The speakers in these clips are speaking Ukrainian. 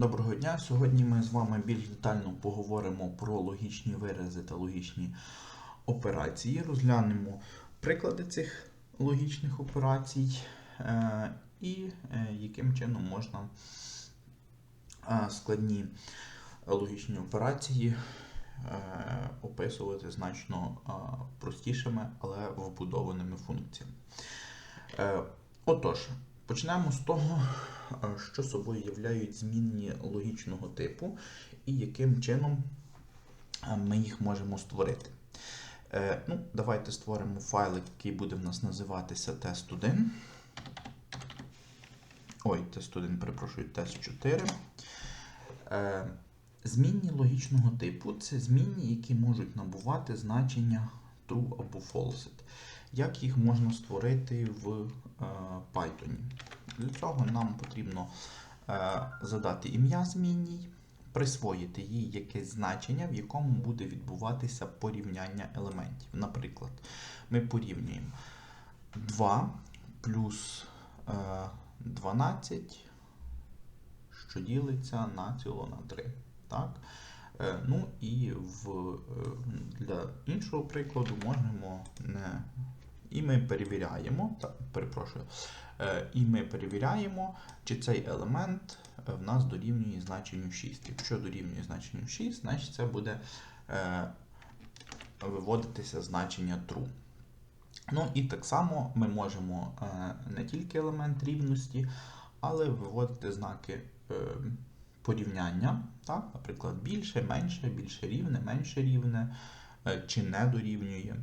Доброго дня! Сьогодні ми з вами більш детально поговоримо про логічні вирази та логічні операції. Розглянемо приклади цих логічних операцій е, і е, яким чином можна е, складні логічні операції описувати значно простішими, але вбудованими функціями. Отож, почнемо з того, що собою являють змінні логічного типу і яким чином ми їх можемо створити. Е, Ну, Давайте створимо файлик, який буде в нас називатися тест1. Ой, тест1, перепрошую, тест4. Е, Змінні логічного типу це змінні, які можуть набувати значення true або false. Як їх можна створити в е, Python? Для цього нам потрібно е, задати ім'я змінній, присвоїти їй якесь значення, в якому буде відбуватися порівняння елементів. Наприклад, ми порівнюємо 2 плюс е, 12, що ділиться на ціло на 3. Так? Е, Ну і в, е, для іншого прикладу можемо не. І ми перевіряємо, так, перепрошую, е, і ми перевіряємо, чи цей елемент е, в нас дорівнює значенню 6. Якщо дорівнює значенню 6, значить це буде е, виводитися значення true. Ну і так само ми можемо не тільки елемент рівності, але виводити знаки порівняння. Так? Наприклад, більше, менше, більше рівне, менше рівне, чи не дорівнює.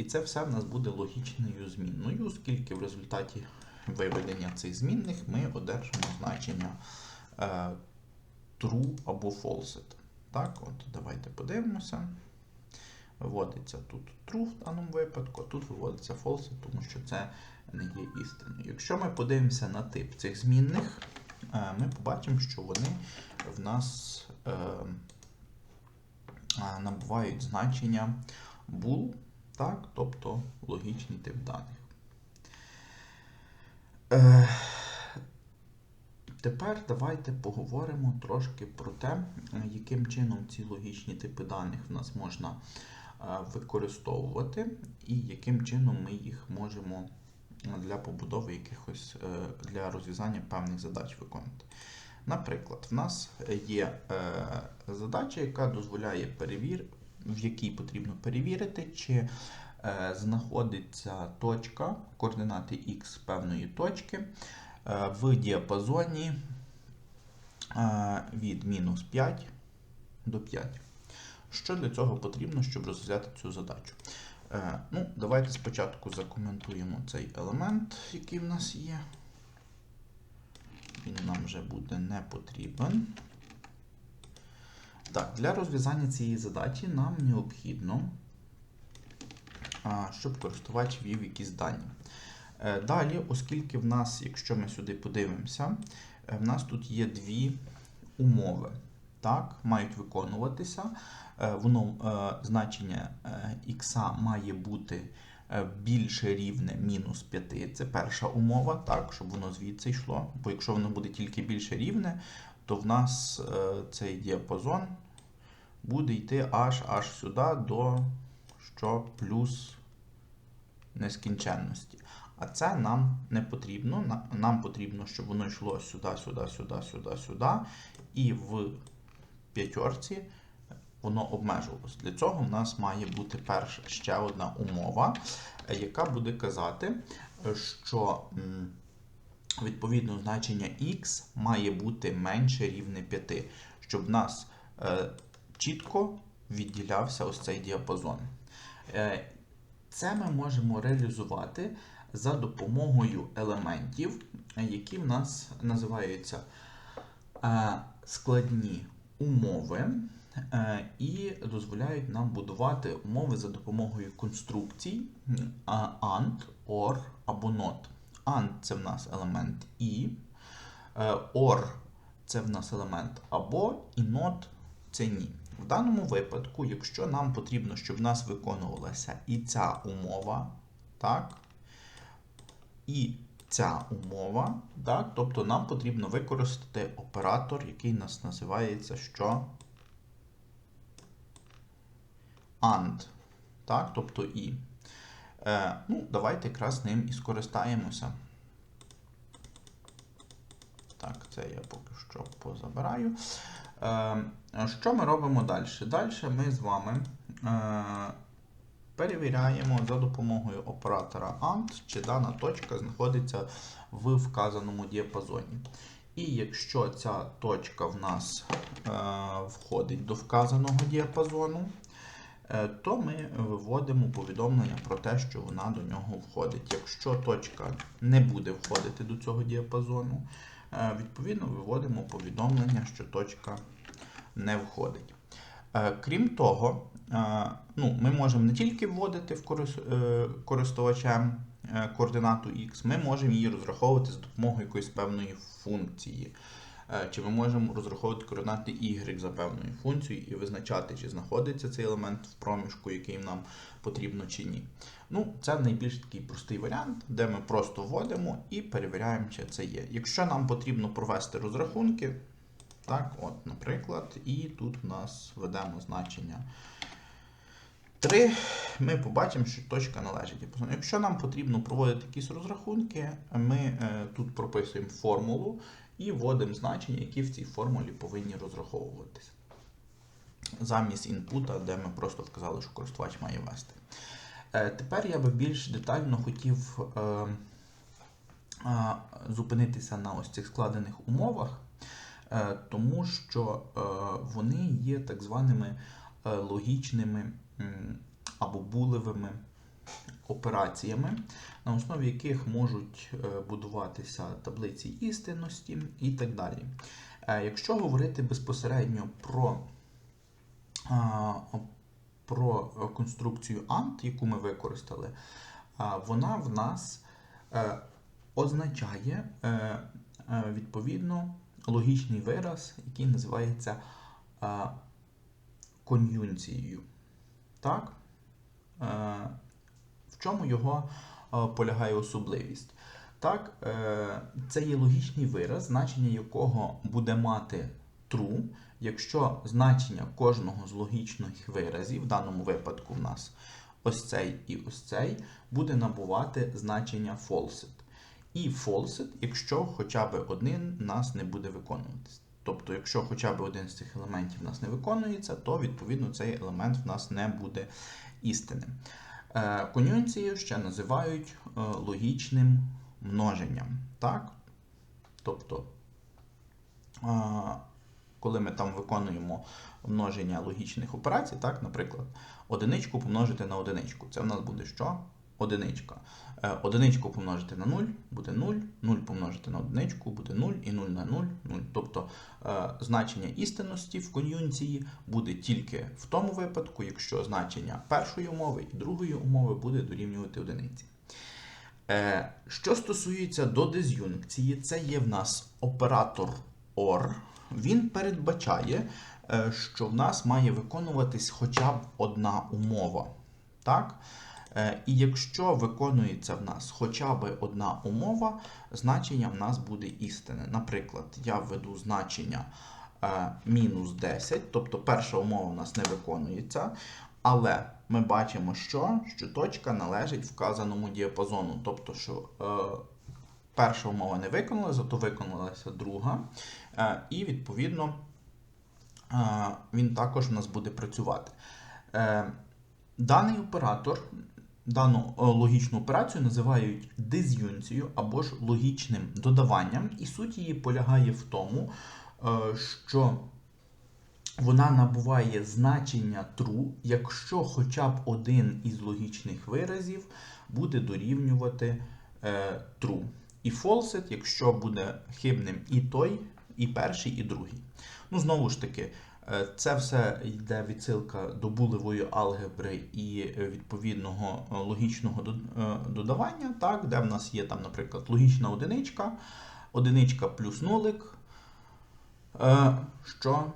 І це все в нас буде логічною змінною, оскільки в результаті виведення цих змінних ми одержимо значення е, true або false. Так, от давайте подивимося. Виводиться тут true в даному випадку, а тут виводиться false, тому що це не є істиною. Якщо ми подивимося на тип цих змінних, е, ми побачимо, що вони в нас е, е, набувають значення bool, так, тобто логічний тип даних. Е, Тепер давайте поговоримо трошки про те, яким чином ці логічні типи даних в нас можна е, використовувати, і яким чином ми їх можемо для побудови якихось е, для розв'язання певних задач виконувати. Наприклад, в нас є е, задача, яка дозволяє перевір, в якій потрібно перевірити, чи е, знаходиться точка, координати x певної точки е, в діапазоні е, від мінус 5 до 5. Що для цього потрібно, щоб розв'язати цю задачу? Ну, Давайте спочатку закоментуємо цей елемент, який в нас є. Він нам вже буде не потрібен. Так, для розв'язання цієї задачі нам необхідно, щоб користувач ввів якісь дані. Е, Далі, оскільки в нас, якщо ми сюди подивимося, е, в нас тут є дві умови. Так, мають виконуватися. Е, Воно значення х має бути більше рівне мінус 5. Це перша умова, так, щоб воно звідси йшло. Бо якщо воно буде тільки більше рівне, то в нас е, цей діапазон буде йти аж аж сюди до що плюс нескінченності. А це нам не потрібно. Нам потрібно, щоб воно йшло сюди, сюди, сюди, сюди, сюди. І в п'ятерці воно обмежувалось. Для цього в нас має бути перша ще одна умова, е, яка буде казати, е, що відповідно значення x має бути менше рівне 5, щоб в нас е, чітко відділявся ось цей діапазон. Е, Це ми можемо реалізувати за допомогою елементів, які в нас називаються е, складні умови, і дозволяють нам будувати умови за допомогою конструкцій AND, OR або NOT. AND це в нас елемент і, е, OR це в нас елемент або, і NOT це ні. В даному випадку, якщо нам потрібно, щоб в нас виконувалася і ця умова, так, і ця умова, так? тобто нам потрібно використати оператор, який нас називається що? AND, так? тобто і. Е, ну, давайте якраз ним і скористаємося. Так, це я поки що позабираю. Е, що ми робимо далі? Далі ми з вами е, перевіряємо за допомогою оператора AND, чи дана точка знаходиться в вказаному діапазоні. І якщо ця точка в нас входить до вказаного діапазону, то ми виводимо повідомлення про те, що вона до нього входить. Якщо точка не буде входити до цього діапазону, е, відповідно виводимо повідомлення, що точка не входить. Е, Крім того, е, ну, ми можемо не тільки вводити в е, користувачем е, координату X, ми можемо її розраховувати за допомогою якоїсь певної функції. Е, Чи ми можемо розраховувати координати Y за певною функцією і визначати, чи знаходиться цей елемент в проміжку, який нам потрібно чи ні. Ну, це найбільш такий простий варіант, де ми просто вводимо і перевіряємо, чи це є. Якщо нам потрібно провести розрахунки, так, от, наприклад, і тут у нас введемо значення 3, ми побачимо, що точка належить. Якщо нам потрібно проводити якісь розрахунки, ми е, тут прописуємо формулу і вводимо значення, які в цій формулі повинні розраховуватися. Замість інпута, де ми просто вказали, що користувач має ввести. Е, тепер я би більш детально хотів е, е, зупинитися на ось цих складених умовах. Тому що вони є так званими логічними або булевими операціями, на основі яких можуть е, будуватися таблиці істинності і так далі. Е, Якщо говорити безпосередньо про, про конструкцію AND, яку ми використали, вона в нас е, означає е, е, відповідно логічний вираз, який називається е, кон'юнцією. Так? В чому його е, полягає особливість? Так, е, це є логічний вираз, значення якого буде мати true, якщо значення кожного з логічних виразів, в даному випадку в нас ось цей і ось цей, буде набувати значення falset. І falset, якщо хоча б один нас не буде виконуватися. Тобто, якщо хоча б один з цих елементів у нас не виконується, то відповідно цей елемент в нас не буде істинним. Е, Кон'юнцію ще називають е, логічним множенням. Так? Тобто, е, коли ми там виконуємо множення логічних операцій, так, наприклад, одиничку помножити на одиничку. Це в нас буде що? Одиничка. Е, Одиничку помножити на 0 буде 0, 0 помножити на одиничку буде 0 і 0 на 0 0. Тобто е, значення істинності в кон'юнції буде тільки в тому випадку, якщо значення першої умови і другої умови буде дорівнювати одиниці. Е, Що стосується до диз'юнкції, це є в нас оператор OR. Він передбачає, що в нас має виконуватись хоча б одна умова. Так? Е, І якщо виконується в нас хоча б одна умова, значення в нас буде істинне. Наприклад, я введу значення е, мінус 10, тобто перша умова в нас не виконується, але ми бачимо, що, що точка належить вказаному діапазону. Тобто, що е, перша умова не виконала, зато виконалася друга. І відповідно він також в нас буде працювати. Даний оператор, дану е, логічну операцію називають диз'юнцією або ж логічним додаванням, і суть її полягає в тому, е, що вона набуває значення true, якщо хоча б один із логічних виразів буде дорівнювати е, true. І falset, якщо буде хибним і той, і перший, і другий. Ну, знову ж таки, це все йде відсилка до булевої алгебри і е, відповідного е, логічного е, додавання, так, де в нас є, там, наприклад, логічна одиничка, одиничка плюс нулик, е, що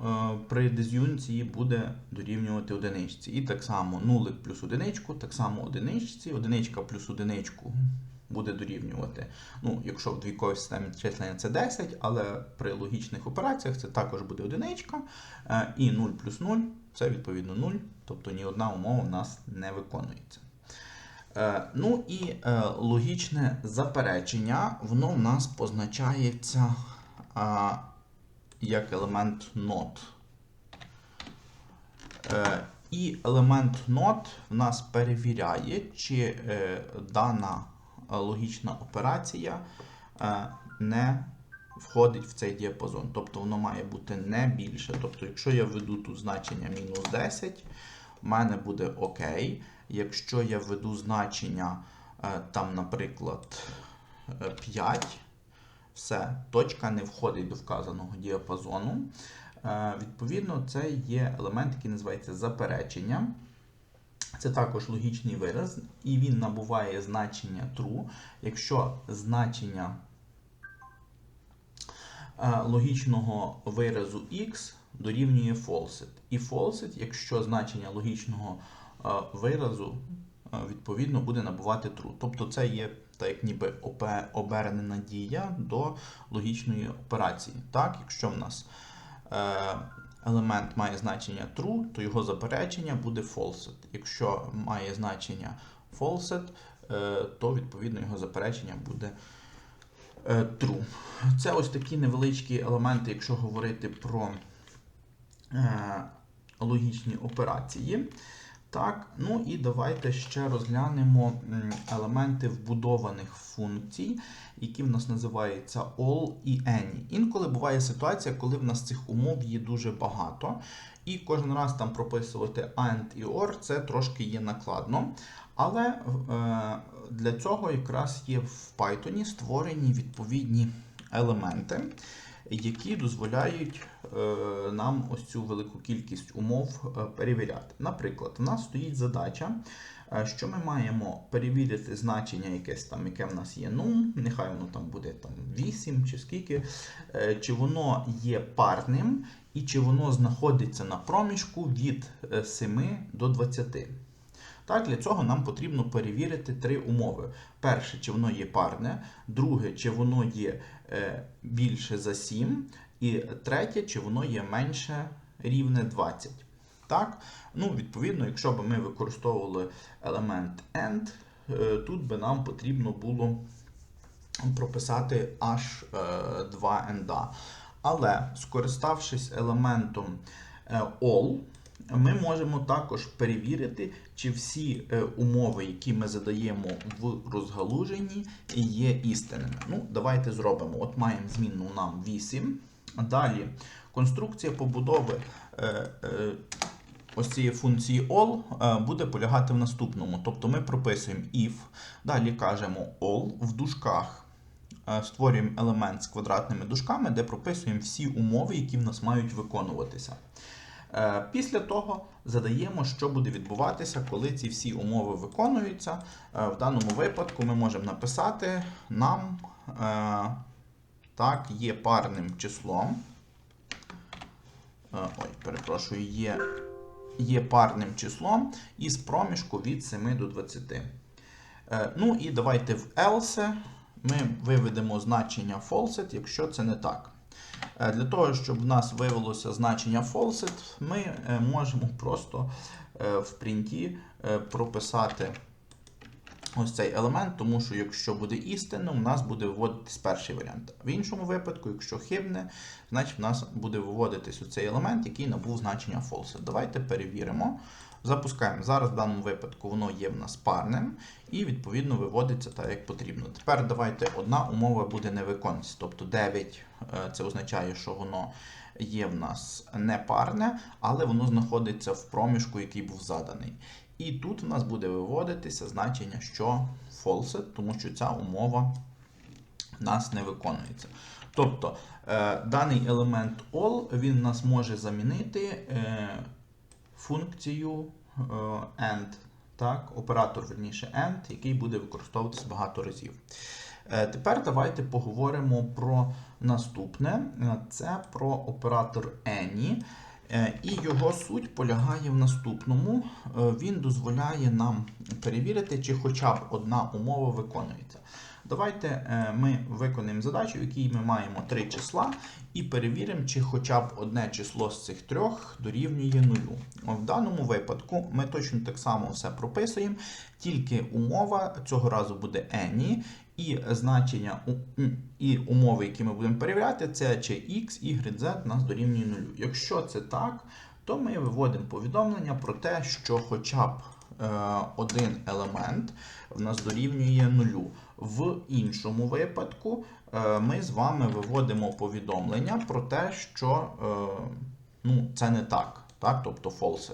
е, при диз'юнції буде дорівнювати одиничці. І так само нулик плюс одиничку, так само одиничці, одиничка плюс одиничку буде дорівнювати. Ну, якщо в двійковій системі числення це 10, але при логічних операціях це також буде одиничка. Е, І 0 плюс 0 це відповідно 0, тобто ні одна умова в нас не виконується. Е, Ну і е, логічне заперечення, воно в нас позначається як елемент. Е, І елемент not в нас перевіряє, чи дана логічна операція е, не входить в цей діапазон. Тобто воно має бути не більше. Тобто, якщо я введу тут значення мінус 10, в мене буде ОК. Якщо я введу значення, е, там, наприклад, е, 5, все, точка не входить до вказаного діапазону. Е, Відповідно, це є елемент, який називається заперечення. Це також логічний вираз, і він набуває значення true, якщо значення е, логічного виразу x дорівнює falset. І falset, якщо значення логічного е, виразу е, відповідно буде набувати true. Тобто це є так як ніби обернена дія до логічної операції. Так, якщо в нас елемент має значення true, то його заперечення буде falset. Якщо має значення falset, е, то відповідно його заперечення буде е, true. Це ось такі невеличкі елементи, якщо говорити про е, логічні операції. Так, ну і давайте ще розглянемо елементи вбудованих функцій, які в нас називаються all і any. Інколи буває ситуація, коли в нас цих умов є дуже багато, і кожен раз там прописувати and і or це трошки є накладно. Але е, для цього якраз є в Python створені відповідні елементи, які дозволяють е, нам ось цю велику кількість умов е, перевіряти. Наприклад, у нас стоїть задача, е, що ми маємо перевірити значення якесь там, яке в нас є ну, нехай воно там буде там 8 чи скільки, чи воно є парним і чи воно знаходиться на проміжку від е, 7 до 20. Так, для цього нам потрібно перевірити три умови. Перше, чи воно є парне, друге, чи воно є більше за 7, і третє, чи воно є менше рівне 20. Так? Ну, Відповідно, якщо б ми використовували елемент AND, е, тут би нам потрібно було прописати аж е, два enda. Але скориставшись елементом е, all, ми можемо також перевірити, чи всі е, умови, які ми задаємо в розгалуженні, є істинними. Ну, давайте зробимо. От маємо змінну нам 8. Далі конструкція побудови е, е, ось цієї функції all буде полягати в наступному. Тобто ми прописуємо if, далі кажемо all в дужках. Створюємо елемент з квадратними дужками, де прописуємо всі умови, які в нас мають виконуватися. Е, Після того задаємо, що буде відбуватися, коли ці всі умови виконуються. Е, В даному випадку ми можемо написати нам е, так, є парним числом. Ой, перепрошую, є, є парним числом із проміжку від 7 до 20. Е, Ну і давайте в else ми виведемо значення falset, якщо це не так. Е, Для того, щоб в нас виявилося значення falset, ми е, можемо просто е, в принті прописати ось цей елемент, тому що якщо буде істинно, у нас буде виводитись перший варіант. В іншому випадку, якщо хибне, значить в нас буде виводитись оцей елемент, який набув значення falset. Давайте перевіримо. Запускаємо. Зараз в даному випадку воно є в нас парним і відповідно виводиться так, як потрібно. Тепер давайте одна умова буде не виконуватися. Тобто 9 е, це означає, що воно є в нас не парне, але воно знаходиться в проміжку, який був заданий. І тут у нас буде виводитися значення, що false, тому що ця умова в нас не виконується. Тобто е, даний елемент all він в нас може замінити е, функцію е, AND, так, оператор, верніше AND, який буде використовуватися багато разів. Тепер давайте поговоримо про наступне. Це про оператор any. Е, І його суть полягає в наступному. Е, Він дозволяє нам перевірити, чи хоча б одна умова виконується. Давайте е, ми виконаємо задачу, в якій ми маємо три числа, і перевіримо, чи хоча б одне число з цих трьох дорівнює нулю. В даному випадку ми точно так само все прописуємо, тільки умова цього разу буде any, і значення і умови, які ми будемо перевіряти, це чи x, y, z нас дорівнює нулю. Якщо це так, то ми виводимо повідомлення про те, що хоча б е, один елемент в нас дорівнює нулю. В іншому випадку е, ми з вами виводимо повідомлення про те, що е, ну, це не так, так? тобто false.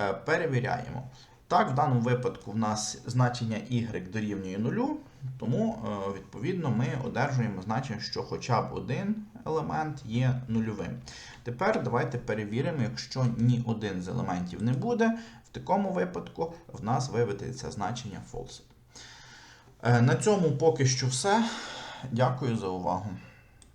Е, Перевіряємо. Так, в даному випадку в нас значення y дорівнює нулю, тому відповідно ми одержуємо значення, що хоча б один елемент є нульовим. Тепер давайте перевіримо, якщо ні один з елементів не буде, в такому випадку в нас виведеться значення false. Е, На цьому поки що все. Дякую за увагу.